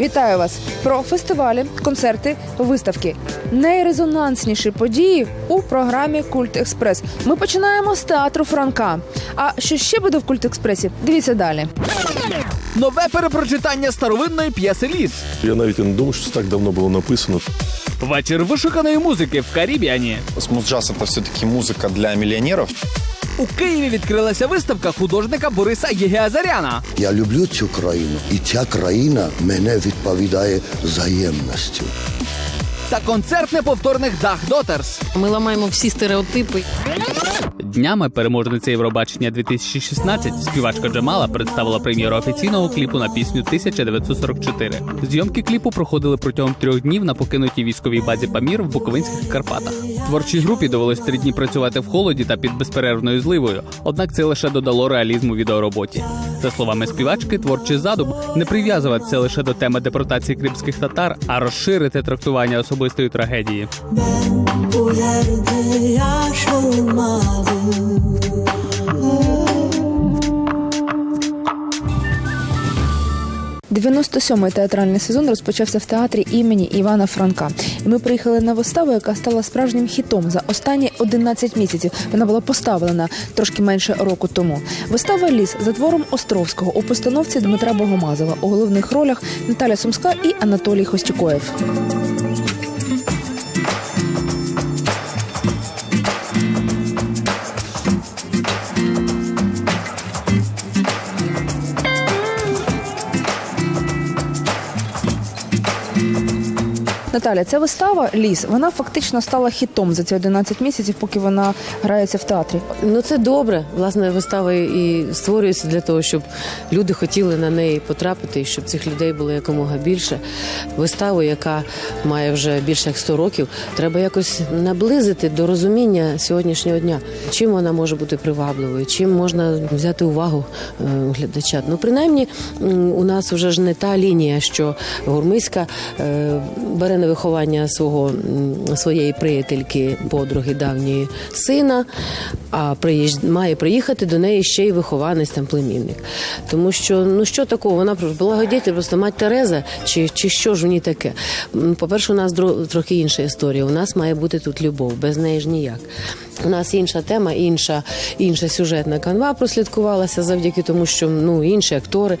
Вітаю вас про фестивалі, концерти, виставки. Найрезонансніші події у програмі Культ Експрес. Ми починаємо з театру Франка. А що ще буде в Культ Експресі? Дивіться далі. Нове перепрочитання старовинної п'єси Ліс. Я навіть і не думав, що це так давно було написано. Вечір вишуканої музики в Карібіані. Смуз-джаз это все-таки музыка для миллионеров. У Києві відкрилася виставка художника Бориса Єгеазаряна. Я люблю цю країну, і ця країна мене відповідає взаємністю. Та концерт неповторних Дах Дотерс. Ми ламаємо всі стереотипи. Днями переможниця Євробачення 2016 співачка Джамала представила прем'єру офіційного кліпу на пісню 1944. Зйомки кліпу проходили протягом трьох днів на покинутій військовій базі Памір в Буковинських Карпатах. Творчій групі довелось три дні працювати в холоді та під безперервною зливою. Однак це лише додало реалізму відеороботі. За словами співачки, творчий задум не прив'язуватися лише до теми депортації кримських татар, а розширити трактування особистої трагедії. Bu yerde yaş olmalı 97-й театральний сезон розпочався в театрі імені Івана Франка. І ми приїхали на виставу, яка стала справжнім хітом за останні 11 місяців. Вона була поставлена трошки менше року тому. Вистава Ліс за твором Островського у постановці Дмитра Богомазова у головних ролях Наталя Сумська і Анатолій Хостюкоєв. Наталя, ця вистава Ліс, вона фактично стала хітом за ці 11 місяців, поки вона грається в театрі. Ну це добре. Власне, вистава і створюється для того, щоб люди хотіли на неї потрапити, і щоб цих людей було якомога більше. Виставу, яка має вже більше як 100 років, треба якось наблизити до розуміння сьогоднішнього дня. Чим вона може бути привабливою, чим можна взяти увагу е, глядача. Ну, принаймні, у нас вже ж не та лінія, що Гурмиська е, бере на виховання свого своєї приятельки, подруги давньої сина, а приїж... має приїхати до неї ще й вихованець там племінник. Тому що ну що такого? Вона про- просто мать Тереза, чи, чи що ж в ній таке? По-перше, у нас трохи інша історія. У нас має бути тут любов, без неї ж ніяк. У нас інша тема, інша, інша сюжетна канва прослідкувалася завдяки тому, що ну інші актори,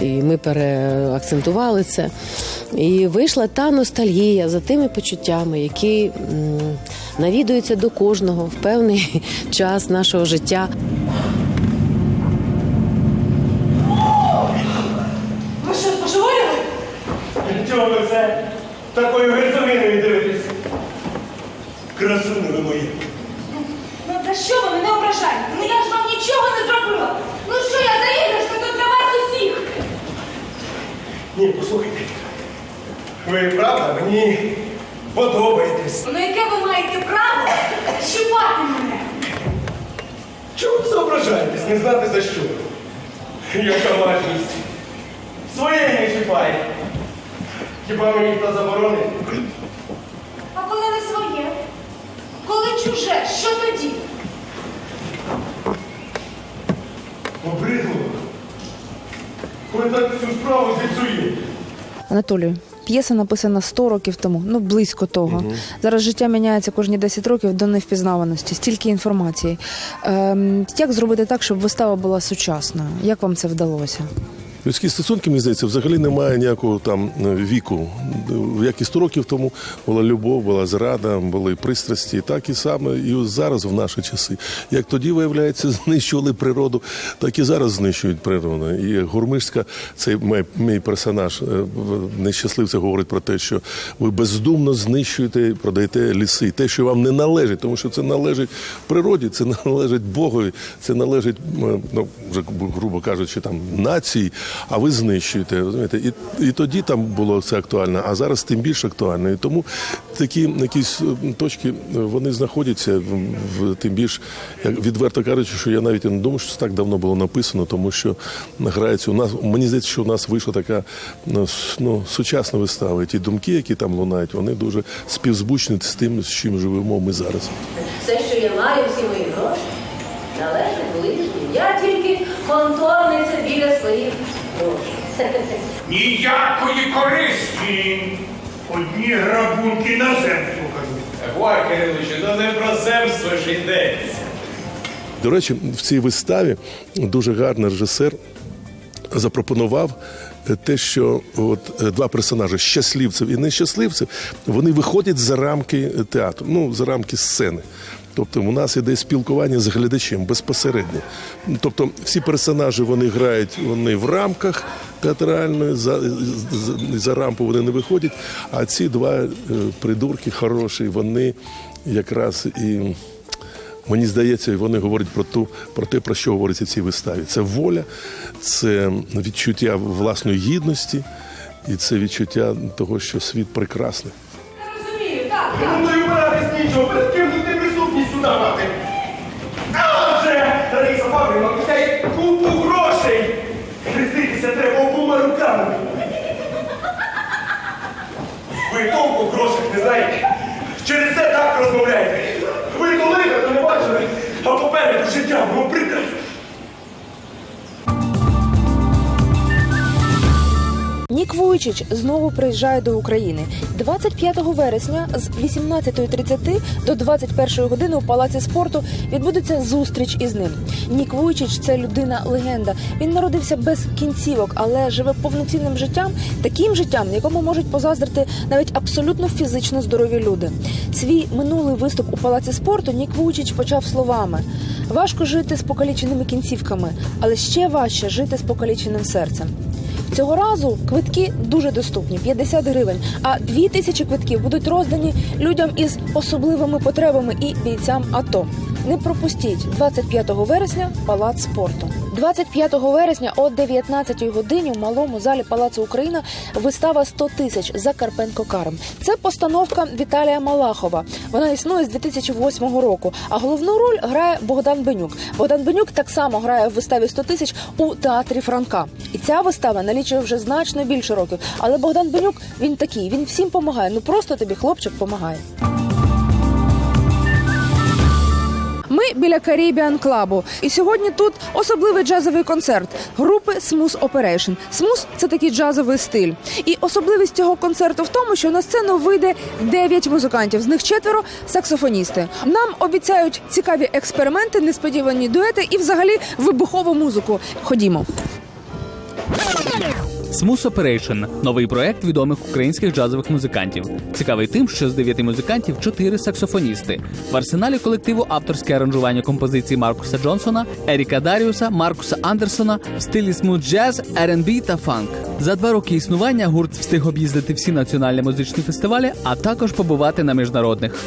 і ми переакцентували це. І вийшла та ностальгія за тими почуттями, які м, навідуються до кожного в певний час нашого життя. Ви що, збожеволіли? Чого ви це такою герцовиною дивитесь? Красуни ви мої. Ну за що ви мене ображаєте? Ну я ж вам нічого не зробила. Ну що я за іграшка тут для вас усіх? Ні, послухайте. Ви правда мені подобаєтесь. Ну яке ви маєте право щупати мене? Чого ви зображаєтесь? Не знати за що? Яка важність. Своє не чіпай. Хіба мені хто заборонить? А коли не своє? Коли чуже, що тоді? Обридло. Коли так цю справу зіпсує. Анатолію, п'єса написана 100 років тому, ну близько того. Зараз життя міняється кожні 10 років до невпізнаваності, стільки інформації. Ем, як зробити так, щоб вистава була сучасною? Як вам це вдалося? Людські стосунки, мені здається, взагалі немає ніякого там е, віку. Як і 100 років тому була любов, була зрада, були пристрасті. Так і саме і зараз в наші часи. Як тоді, виявляється, знищували природу, так і зараз знищують природу. І Гурмишська, цей мій, персонаж, е, нещасливця говорить про те, що ви бездумно знищуєте, продаєте ліси. Те, що вам не належить, тому що це належить природі, це належить Богові, це належить, е, ну вже грубо кажучи, там нації, а ви знищуєте. Розумієте? І, і тоді там було це актуально, а зараз тим більш актуально. І тому такі якісь е, точки е, вони знаходяться в, тим більш як відверто кажучи, що я навіть не думаю, що це так давно було написано, тому що грається у нас. Мені здається, що у нас вийшла така ну, ну, сучасна вистава. І ті думки, які там лунають, вони дуже співзвучні з тим, з чим живемо ми зараз. Все, що я маю, всі мої гроші, належать ближнім. Я тільки конторниця біля своїх. Ніякої користі. Одні грабунки на землю кажуть. Гуар Кириловичу, ну не про земство ж йдеться. До речі, в цій виставі дуже гарний режисер запропонував е, те, що от е, два персонажі щасливців і нещасливців, вони виходять за рамки театру, ну за рамки сцени. Тобто у нас іде спілкування з глядачем безпосередньо. Тобто всі персонажі вони грають вони в рамках театральної, за, за, за рамку вони не виходять. А ці два е, придурки хороші, вони якраз і. Мені здається, вони говорять про ту про те, про що говориться в цій виставі. Це воля, це відчуття власної гідності, і це відчуття того, що світ прекрасний. Розумію, так, так. Ну не вбиратись нічого, перед ким тут ти присутність сюди мати. А вже, Лариса Павлівна, обіцяє купу грошей. Хреститися треба обома руками. Ви толку в грошах не знаєте. Через це так розмовляєте. Ви коли то не бачили, а життя Нік Вуйчич знову приїжджає до України 25 вересня з 18.30 до 21 години у палаці спорту відбудеться зустріч із ним. Нік Вуйчич це людина легенда. Він народився без кінцівок, але живе повноцінним життям, таким життям, якому можуть позаздрити навіть абсолютно фізично здорові люди. Свій минулий виступ у палаці спорту Нік Вуйчич почав словами: важко жити з покаліченими кінцівками, але ще важче жити з покаліченим серцем. Цього разу квитки дуже доступні 50 гривень. А 2 тисячі квитків будуть роздані людям із особливими потребами і бійцям АТО. Не пропустіть 25 вересня палац спорту. 25 вересня о 19 годині в малому залі Палацу Україна вистава 100 тисяч за Карпенко Карм. Це постановка Віталія Малахова. Вона існує з 2008 року. А головну роль грає Богдан Бенюк. Богдан Бенюк так само грає в виставі 100 тисяч у театрі Франка. І ця вистава налічує вже значно більше років. Але Богдан Бенюк він такий. Він всім помагає. Ну просто тобі хлопчик помагає. Ми біля Caribbean Club. І сьогодні тут особливий джазовий концерт групи Smooth Operation. Smooth – це такий джазовий стиль. І особливість цього концерту в тому, що на сцену вийде 9 музикантів, з них четверо саксофоністи. Нам обіцяють цікаві експерименти, несподівані дуети і взагалі вибухову музику. Ходімо. Smooth Operation – новий проект відомих українських джазових музикантів. Цікавий тим, що з дев'яти музикантів чотири саксофоністи. В арсеналі колективу авторське аранжування композицій Маркуса Джонсона, Еріка Даріуса, Маркуса Андерсона в стилі смут джаз, R&B та фанк. За два роки існування гурт встиг об'їздити всі національні музичні фестивалі, а також побувати на міжнародних.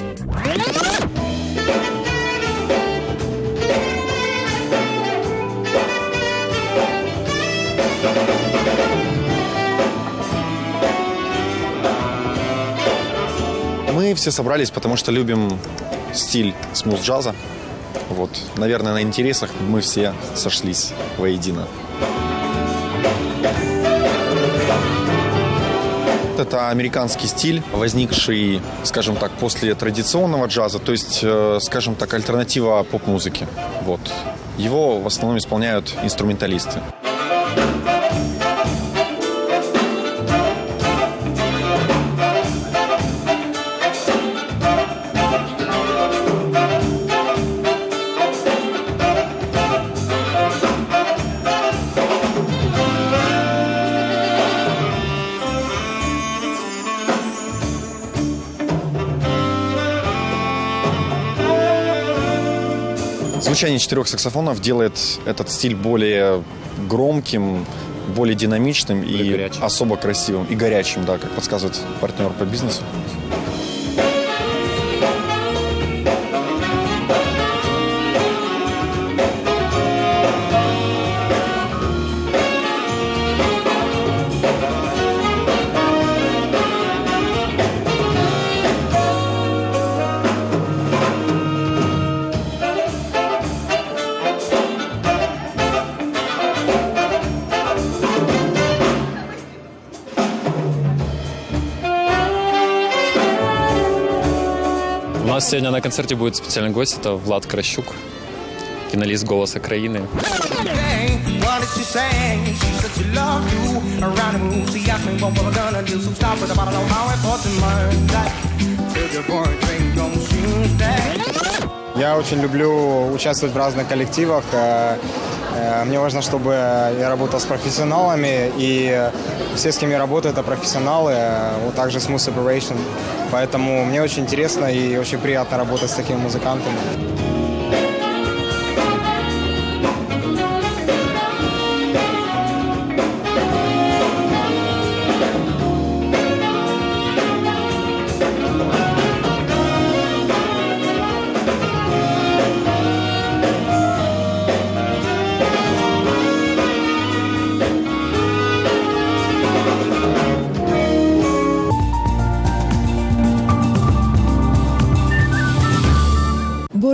Мы все собрались, потому что любим стиль смуз-джаза. Вот, наверное, на интересах мы все сошлись воедино. Это американский стиль, возникший, скажем так, после традиционного джаза, то есть, э, скажем так, альтернатива поп-музыке. Вот. Его в основном исполняют инструменталисты. Звучание четырех саксофонов делает этот стиль более громким, более динамичным и особо красивым и горячим, да, как подсказывает партнер по бизнесу. How I thought to learn that. Till the boring thing don't seem that. Я очень люблю участвовать в разных коллективах. Э, э, Мне важно, чтобы я работал с профессионалами, и все, с кем я работаю, это профессионалы, э, вот также Smooth Operation. Поэтому мне очень интересно и очень приятно работать с такими музыкантами.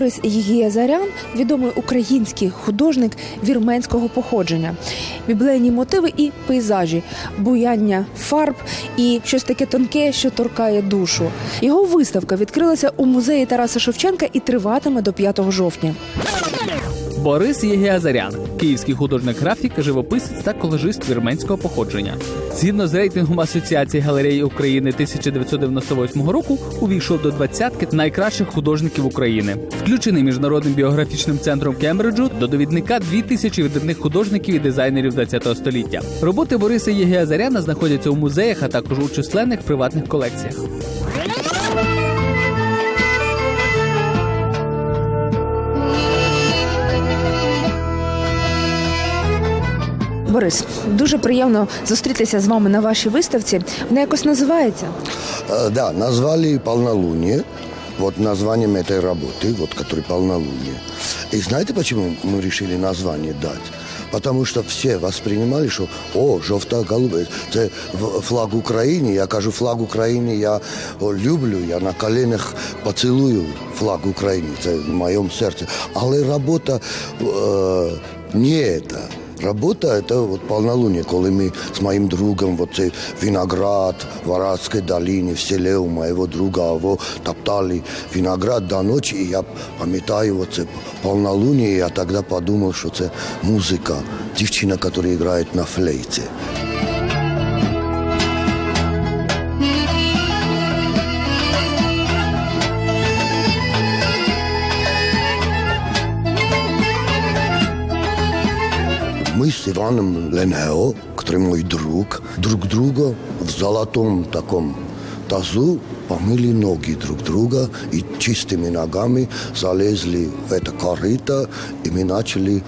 Борис Єгіязарян – відомий український художник вірменського походження. Біблейні мотиви і пейзажі, буяння фарб і щось таке тонке, що торкає душу. Його виставка відкрилася у музеї Тараса Шевченка і триватиме до 5 жовтня. Борис Єгіазарян, київський художник-графік, живописець та колежист вірменського походження. Згідно з рейтингом Асоціації галереї України 1998 року, увійшов до двадцятки найкращих художників України, включений міжнародним біографічним центром Кембриджу до довідника 2000 видатних художників і дизайнерів ХХ століття. Роботи Бориса Єгіазаряна знаходяться у музеях, а також у численних приватних колекціях. Борис, дуже приємно зустрітися з вами на вашій виставці. Вона якось називається. Э, Да, назвали полнолуние. Вот названием этой работы, вот, который полнолуние. И знаете, почему мы решили название дать? Потому что все воспринимали, что о, жовта голубе, це в- флаг України. Я кажу, флаг України я о, люблю, я на коленях поцілую флаг України, це в моєму серці. Але робота е, не це. Работа – это вот полнолуние, коли ми з моїм другом, вот виноград в Арадской долине, в селе у моего друга, его топтали виноград до ночі, і я пам'ятаю вот полнолуние, я тогда подумал, що це музика, дівчина, яка грає на флейте. Мы с Иваном Ленео, который мой друг, друг друга в золотом таком тазу помыли ноги друг друга и чистыми ногами залезли в это корыто, и мы начали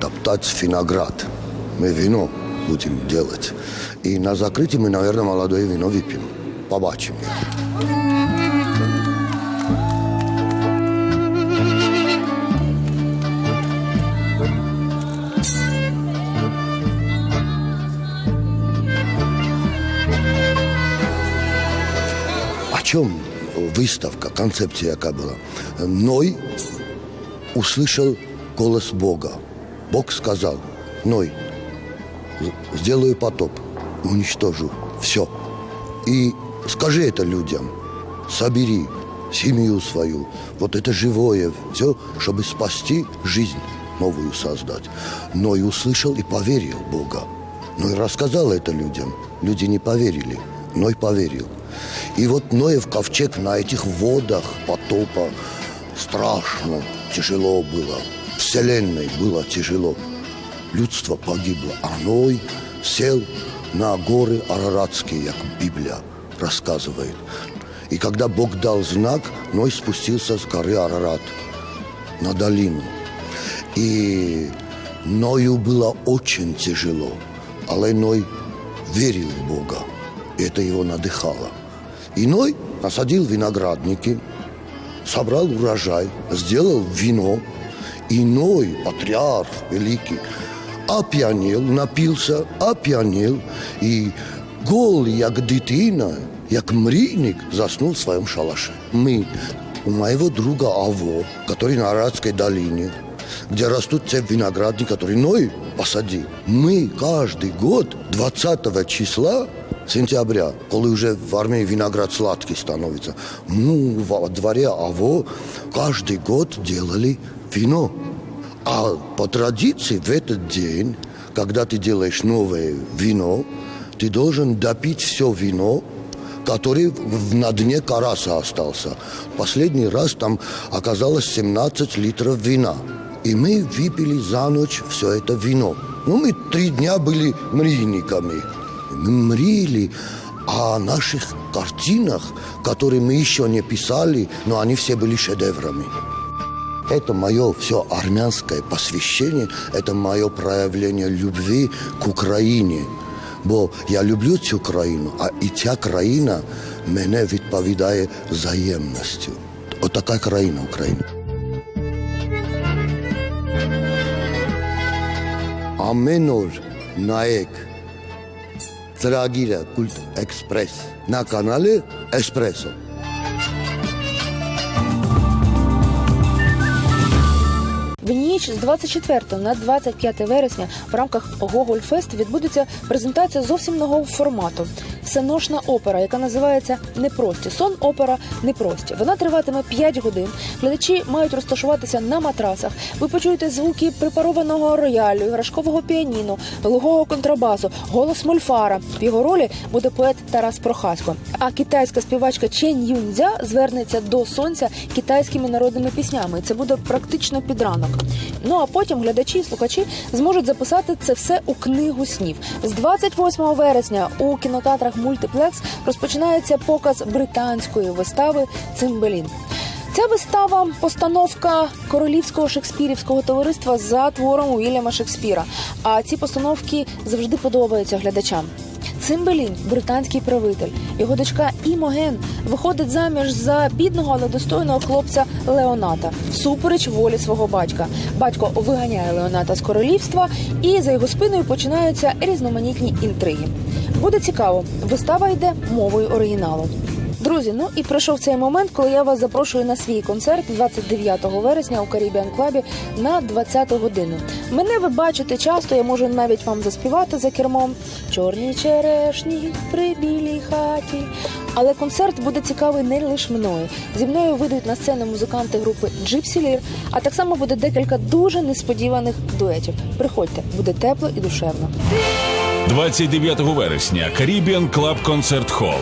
топтать виноград. Мы вино будем делать. И на закрытии мы, наверное, молодое вино выпьем. Побачим. Чем выставка, концепция яка была? Ной услышал голос Бога. Бог сказал, Ной, сделаю потоп, уничтожу все. И скажи это людям, собери семью свою, вот это живое, все, чтобы спасти жизнь новую создать. Ной услышал и поверил Бога. Ной рассказал это людям, люди не поверили, Ной поверил. И вот Ноев ковчег на этих водах потопа страшно, тяжело было. Вселенной было тяжело. Людство погибло, а Ной сел на горы Араратские, как Библия рассказывает. И когда Бог дал знак, Ной спустился с горы Арарат на долину. И Ною было очень тяжело, але Ной верил в Бога, и это его надыхало. И Ной насадил виноградники, собрал урожай, сделал вино, и Ной, патриарх великий, опьянел, напился, опьянел, и голый, як дитина, як мрійник, заснул в своем шалаше. Мы у моего друга Аво, который на Арадской долине, где растут те виноградники, которые Ной посадил. Мы каждый год 20 числа сентября, коли уже в армии виноград сладкий становится, ну, во дворе Аво каждый год делали вино. А по традиции в этот день когда ты делаешь новое вино, ты должен допить все вино, который на дне караса остался. Последний раз там оказалось 17 литров вина. И мы выпили за ночь все это вино. Ну, мы три дня были мрийниками. Мы мрили о наших картинах, которые мы еще не писали, но они все были шедеврами. Это мое все армянское посвящение, это мое проявление любви к Україні. Бо я люблю цю країну, а і ця країна мене відповідає взаємністю. Отака країна Україна. Ամեն օր նայեք Срагіля Культ Експрес на каналі Еспресо. В ніч з 24 на 25 вересня в рамках Google Fest відбудеться презентація зовсім нового формату. Всеношна опера, яка називається Непрості. Сон опера Непрості. Вона триватиме 5 годин. Глядачі мають розташуватися на матрасах. Ви почуєте звуки препарованого роялю, іграшкового піаніно, лугого контрабасу, голос мольфара. В його ролі буде поет Тарас Прохасько. А китайська співачка Чен Юньцзя звернеться до сонця китайськими народними піснями. Це буде практично під ранок. Ну а потім глядачі і слухачі зможуть записати це все у книгу снів. З 28 вересня у кінотеатрах Мультиплекс розпочинається показ британської вистави Цимбелін. Ця вистава постановка королівського шекспірівського товариства за твором Уільяма Шекспіра. А ці постановки завжди подобаються глядачам. Цимбелін, британський правитель, його дочка Імоген виходить заміж за бідного, але достойного хлопця Леоната всупереч волі свого батька. Батько виганяє Леоната з королівства, і за його спиною починаються різноманітні інтриги. Буде цікаво, вистава йде мовою оригіналу. Друзі, ну і прийшов цей момент, коли я вас запрошую на свій концерт 29 вересня у Caribbean Club на 20 годину. Мене ви бачите часто, я можу навіть вам заспівати за кермом чорні черешні при білій хаті. Але концерт буде цікавий не лише мною. Зі мною вийдуть на сцену музиканти групи Gypsy Lear, а так само буде декілька дуже несподіваних дуетів. Приходьте, буде тепло і душевно. 29 вересня Caribbean Club Concert Hall.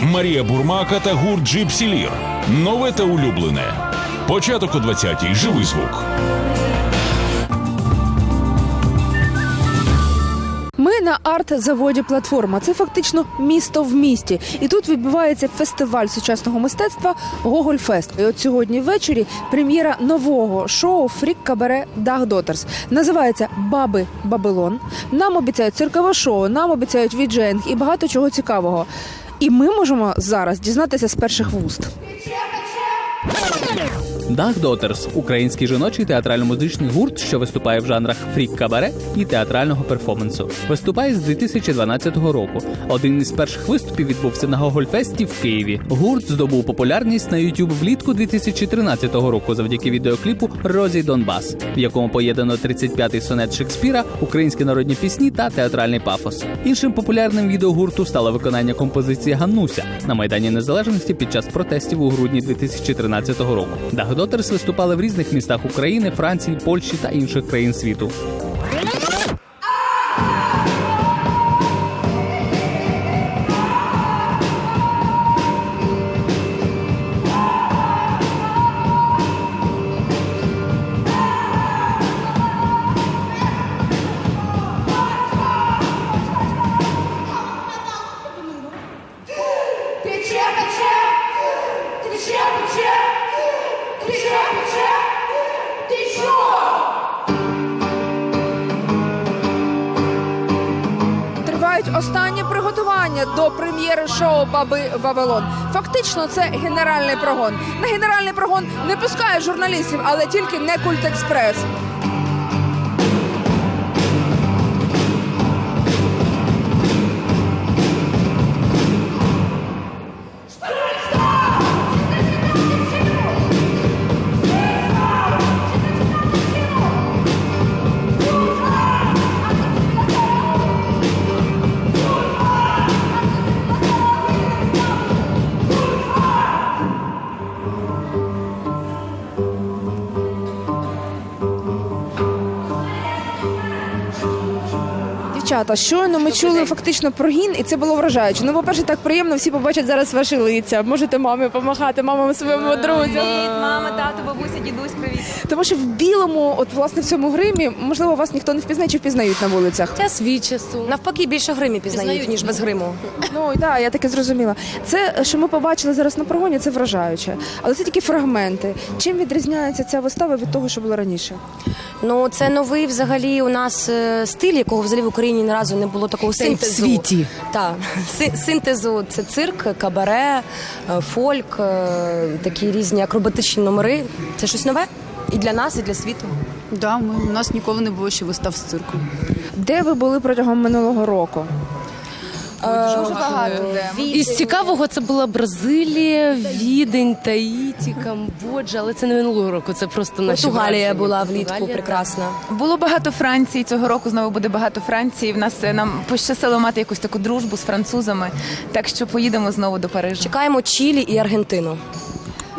Марія Бурмака та гурт Джипсі Лір. Нове та улюблене. Початок о 20-й. Живий звук. На арт-заводі Платформа. Це фактично місто в місті. І тут відбувається фестиваль сучасного мистецтва Гогольфест. І от сьогодні ввечері прем'єра нового шоу Фрік Кабаре Дах Дотерс. Називається Баби Бабилон. Нам обіцяють циркове шоу, нам обіцяють відженг і багато чого цікавого. І ми можемо зараз дізнатися з перших вуст. Дах Дотерс український жіночий театрально-музичний гурт, що виступає в жанрах фрік-кабаре і театрального перформансу. Виступає з 2012 року. Один із перших виступів відбувся на Гогольфесті в Києві. Гурт здобув популярність на YouTube влітку 2013 року завдяки відеокліпу Розі Донбас, в якому поєднано 35-й сонет Шекспіра, українські народні пісні та театральний пафос. Іншим популярним відео гурту стало виконання композиції Ганнуся на майдані Незалежності під час протестів у грудні 2013 року. Дотерс виступали в різних містах України, Франції, Польщі та інших країн світу. Вавилон. Фактично, це генеральний прогон. На генеральний прогон не пускають журналістів, але тільки не культ Дівчата, щойно ми чули фактично про гін, і це було вражаюче. Ну, по-перше, так приємно, всі побачать зараз ваші лиця. Можете мамі помахати, мамам своєму друзям. Мама, тато, бабуся, дідусь, привіт. Тому що в білому, от власне в цьому гримі, можливо, вас ніхто не впізнає чи впізнають на вулицях. Час свій часу. Навпаки, більше в гримі пізнають, ніж без гриму. Ну і так, я таке зрозуміла. Це, що ми побачили зараз на прогоні, це вражаюче. Але це тільки фрагменти. Чим відрізняється ця вистава від того, що було раніше? Ну, це новий взагалі у нас е, стиль, якого взагалі в Україні ні разу не було такого синтезу в світі. Та, Си- синтезу це цирк, кабаре, е, фольк, е, такі різні акробатичні номери. Це щось нове і для нас, і для світу. Да, ми, у нас ніколи не було ще вистав з цирку. Де ви були протягом минулого року? Дуже багато. Із цікавого це була Бразилія, Відень, Таїті, Камбоджа, але це не минулого року, це просто наші Португалія враження. була влітку Португалія, прекрасна. Було багато Франції цього року. Знову буде багато Франції. В нас е, нам пощастило мати якусь таку дружбу з французами. Так що поїдемо знову до Парижа. Чекаємо Чилі і Аргентину.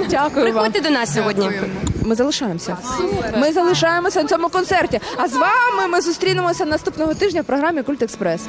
Дякую вам. Приходьте до нас сьогодні. Ми залишаємося. Ми залишаємося на цьому концерті. А з вами ми зустрінемося наступного тижня в програмі Культ Експрес.